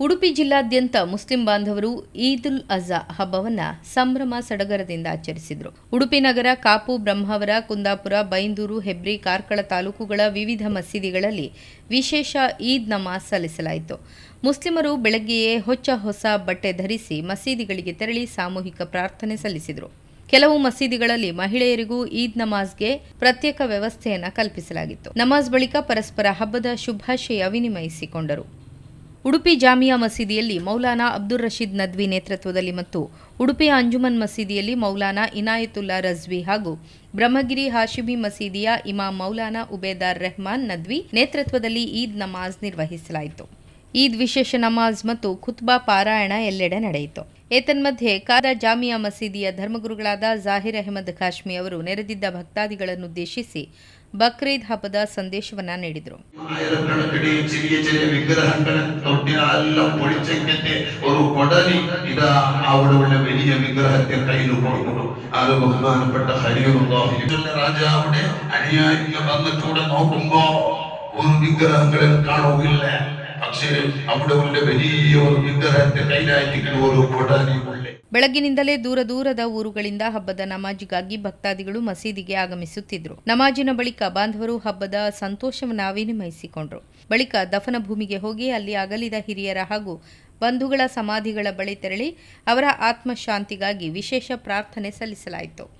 ಉಡುಪಿ ಜಿಲ್ಲಾದ್ಯಂತ ಮುಸ್ಲಿಂ ಬಾಂಧವರು ಈದ್ ಉಲ್ ಅಜಾ ಹಬ್ಬವನ್ನ ಸಂಭ್ರಮ ಸಡಗರದಿಂದ ಆಚರಿಸಿದರು. ಉಡುಪಿ ನಗರ ಕಾಪು ಬ್ರಹ್ಮಾವರ, ಕುಂದಾಪುರ, ಬೈಂದೂರು, ಹೆಬ್ರಿ, ಕಾರ್ಕಳ ತಾಲೂಕುಗಳ ವಿವಿಧ ಮಸೀದಿಗಳಲ್ಲಿ ವಿಶೇಷ ಈದ್ ನಮಾಜ್ ಸಲ್ಲಿಸಲಾಯಿತು. ಮುಸ್ಲಿಮರು ಬೆಳಗ್ಗೆಯೇ ಹೊಚ್ಚ ಹೊಸ ಬಟ್ಟೆ ಧರಿಸಿ ಮಸೀದಿಗಳಿಗೆ ತೆರಳಿ ಸಾಮೂಹಿಕ ಪ್ರಾರ್ಥನೆ ಸಲ್ಲಿಸಿದರು. ಕೆಲವು ಮಸೀದಿಗಳಲ್ಲಿ ಮಹಿಳೆಯರಿಗೂ ಈದ್ ನಮಾಜ್ಗೆ ಪ್ರತ್ಯೇಕ ವ್ಯವಸ್ಥೆಯನ್ನು ಕಲ್ಪಿಸಲಾಗಿತ್ತು. ನಮಾಜ್ ಬಳಿಕ ಪರಸ್ಪರ ಹಬ್ಬದ ಶುಭಾಶಯ ವಿನಿಮಯಿಸಿಕೊಂಡರು. ಉಡುಪಿ ಜಾಮಿಯಾ ಮಸೀದಿಯಲ್ಲಿ ಮೌಲಾನಾ ಅಬ್ದುಲ್ ರಶೀದ್ ನದ್ವಿ ನೇತೃತ್ವದಲ್ಲಿ ಮತ್ತು ಉಡುಪಿಯ ಅಂಜುಮನ್ ಮಸೀದಿಯಲ್ಲಿ ಮೌಲಾನಾ ಇನಾಯತುಲ್ಲಾ ರಜ್ವಿ ಹಾಗೂ ಬ್ರಹ್ಮಗಿರಿ ಹಾಶಿಬಿ ಮಸೀದಿಯ ಇಮಾಮ್ ಮೌಲಾನಾ ಉಬೇದಾರ್ ರೆಹಮಾನ್ ನದ್ವಿ ನೇತೃತ್ವದಲ್ಲಿ ಈದ್ ನಮಾಜ್ ನಿರ್ವಹಿಸಲಾಯಿತು. ಈದ್ ವಿಶೇಷ ನಮಾಜ್ ಮತ್ತು ಖುತ್ಬಾ ಪಾರಾಯಣ ಎಲ್ಲೆಡೆ ನಡೆಯಿತು. ಏತನ್ಮಧ್ಯೆ ಕಾದ ಜಾಮಿಯಾ ಮಸೀದಿಯ ಧರ್ಮಗುರುಗಳಾದ ಜಾಹಿರ್ ಅಹಮದ್ ಕಾಶ್ಮಿ ಅವರು ನೆರೆದಿದ್ದ ಭಕ್ತಾದಿಗಳನ್ನುದ್ದೇಶಿಸಿ ಬಕ್ರೀದ್ ಹಬ್ಬದ ಸಂದೇಶವನ್ನ ನೀಡಿದರು. തൊട്ടിനെല്ലാം പൊളിച്ചെങ്കിന്റെ ഒരു കൊടലി ഇതാ അവിടെയുള്ള വലിയ വിഗ്രഹത്തെ കയ്യിൽ കൊടുക്കുന്നു. അത് ബഹുമാനപ്പെട്ട ഹരിയുള്ള രാജാവിടെ അനുയായികൾ വന്നിട്ടൂടെ നോക്കുമ്പോ ഒരു വിഗ്രഹങ്ങളിൽ കാണുകയില്ല. പക്ഷേ അവിടെ ഉള്ള വലിയ ഒരു വിഗ്രഹത്തെ കയ്യിലായിരിക്കുന്ന ഒരു കൊടലി ಬೆಳಗ್ಗಿನಿಂದಲೇ ದೂರ ದೂರದ ಊರುಗಳಿಂದ ಹಬ್ಬದ ನಮಾಜಿಗಾಗಿ ಭಕ್ತಾದಿಗಳು ಮಸೀದಿಗೆ ಆಗಮಿಸುತ್ತಿದ್ದರು ನಮಾಜಿನ ಬಳಿಕ ಬಾಂಧವರು ಹಬ್ಬದ ಸಂತೋಷವನ್ನ ವಿನಿಮಯಿಸಿಕೊಂಡರು ಬಳಿಕ ದಫನ ಭೂಮಿಗೆ ಹೋಗಿ ಅಲ್ಲಿ ಅಗಲಿದ ಹಿರಿಯರ ಹಾಗೂ ಬಂಧುಗಳ ಸಮಾಧಿಗಳ ಬಳಿ ತೆರಳಿ ಅವರ ಆತ್ಮಶಾಂತಿಗಾಗಿ ವಿಶೇಷ ಪ್ರಾರ್ಥನೆ ಸಲ್ಲಿಸಲಾಯಿತು.